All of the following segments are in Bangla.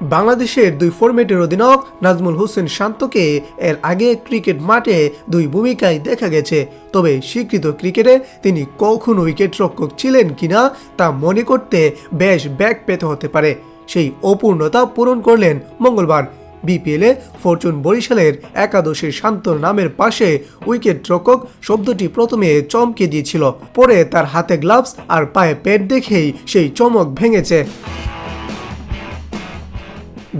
বাংলাদেশের দুই ফরম্যাটের অধিনায়ক নাজমুল হোসেন শান্তকে এর আগে ক্রিকেট মাঠে দুই ভূমিকায় দেখা গেছে। তবে স্বীকৃত ক্রিকেটে তিনি কখন উইকেট রক্ষক ছিলেন কিনা তা মনে করতে বেশ ব্যাক পেতে হতে পারে। সেই অপূর্ণতা পূরণ করলেন মঙ্গলবার। বিপিএলে ফরচুন বরিশালের একাদশের শান্তর নামের পাশে উইকেট রক্ষক শব্দটি প্রথমে চমকে দিয়েছিল। পরে তার হাতে গ্লাভস আর পায়ে প্যাড দেখেই সেই চমক ভেঙেছে।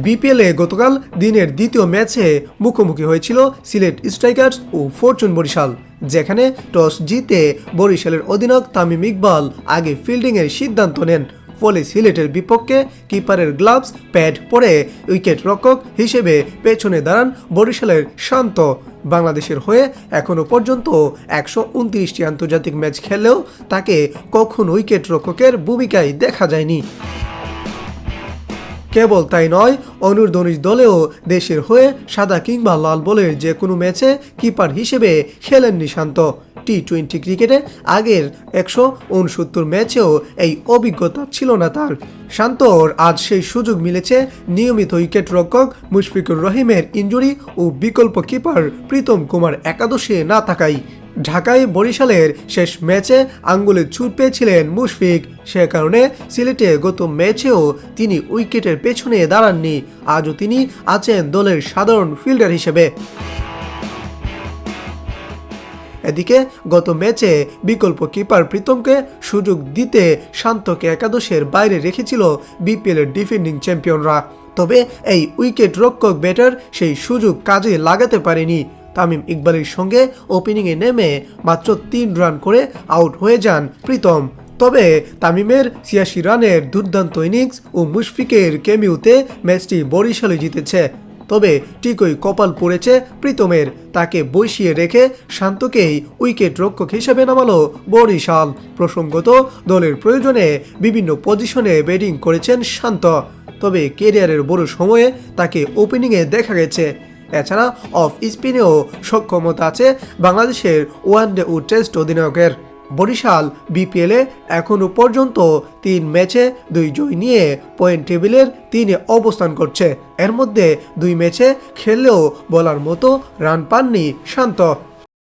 বিপিএলে গতকাল দিনের দ্বিতীয় ম্যাচে মুখোমুখি হয়েছিল সিলেট স্ট্রাইকার্স ও ফরচুন বরিশাল, যেখানে টস জিতে বরিশালের অধিনায়ক তামিম ইকবাল আগে ফিল্ডিংয়ের সিদ্ধান্ত নেন। ফলে সিলেটের বিপক্ষে কিপারের গ্লাভস প্যাড পরে উইকেট রক্ষক হিসেবে পেছনে দাঁড়ান বরিশালের শান্ত। বাংলাদেশের হয়ে এখনও পর্যন্ত একশো উনত্রিশটি আন্তর্জাতিক ম্যাচ খেললেও তাকে কখন উইকেট রক্ষকের ভূমিকায় দেখা যায়নি। কেবল তাই নয় অনুর্ধনিস দলেও দেশের হয়ে সাদা কিংবা লাল বলের যে কোনো ম্যাচে কিপার হিসেবে খেলেননি শান্ত। টি টোয়েন্টি ক্রিকেটে আগের একশো উনসত্তর ম্যাচেও এই অভিজ্ঞতা ছিল না তার। শান্তর আজ সেই সুযোগ মিলেছে নিয়মিত উইকেট রক্ষক মুশফিকুর রহিমের ইঞ্জুরি ও বিকল্প কিপার প্রীতম কুমার একাদশে না থাকায়। ঢাকায় বরিশালের শেষ ম্যাচে আঙ্গুলে ছুট পেয়েছিলেন মুশফিক। সে কারণে সিলেটে গত ম্যাচেও তিনি উইকেটের পেছনে দাঁড়াননি। আজও তিনি আছেন দলের সাধারণ ফিল্ডার হিসেবে। এদিকে গত ম্যাচে বিকল্প কিপার প্রীতমকে সুযোগ দিতে শান্তকে একাদশের বাইরে রেখেছিল বিপিএলের ডিফেন্ডিং চ্যাম্পিয়নরা। তবে এই উইকেট রক্ষক ব্যাটার সেই সুযোগ কাজে লাগাতে পারেনি। তামিম ইকবালের সঙ্গে ওপেনিংয়ে নেমে মাত্র তিন রান করে আউট হয়ে যান প্রীতম। তবে তামিমের ছিয়াশি রানের দুর্দান্ত ইনিংস ও মুশফিকের কেমিউতে ম্যাচটি বরিশালে জিতেছে। তবে ঠিকই কপাল পড়েছে প্রীতমের। তাকে বসিয়ে রেখে শান্তকেই উইকেট রক্ষক হিসেবে নামালো বরিশাল। প্রসঙ্গত, দলের প্রয়োজনে বিভিন্ন পজিশনে ব্যাটিং করেছেন শান্ত। তবে কেরিয়ারের বড় সময়ে তাকে ওপেনিংয়ে দেখা গেছে। এছাড়া অফ স্পিনেও সক্ষমতা আছে বাংলাদেশের ওয়ানডে ও টেস্ট অধিনায়কের। বরিশাল বিপিএলে এখনও পর্যন্ত তিন ম্যাচে দুই জয় নিয়ে পয়েন্ট টেবিলের তিনে অবস্থান করছে। এর মধ্যে দুই ম্যাচে খেললেও বলার মতো রান পাননি শান্ত।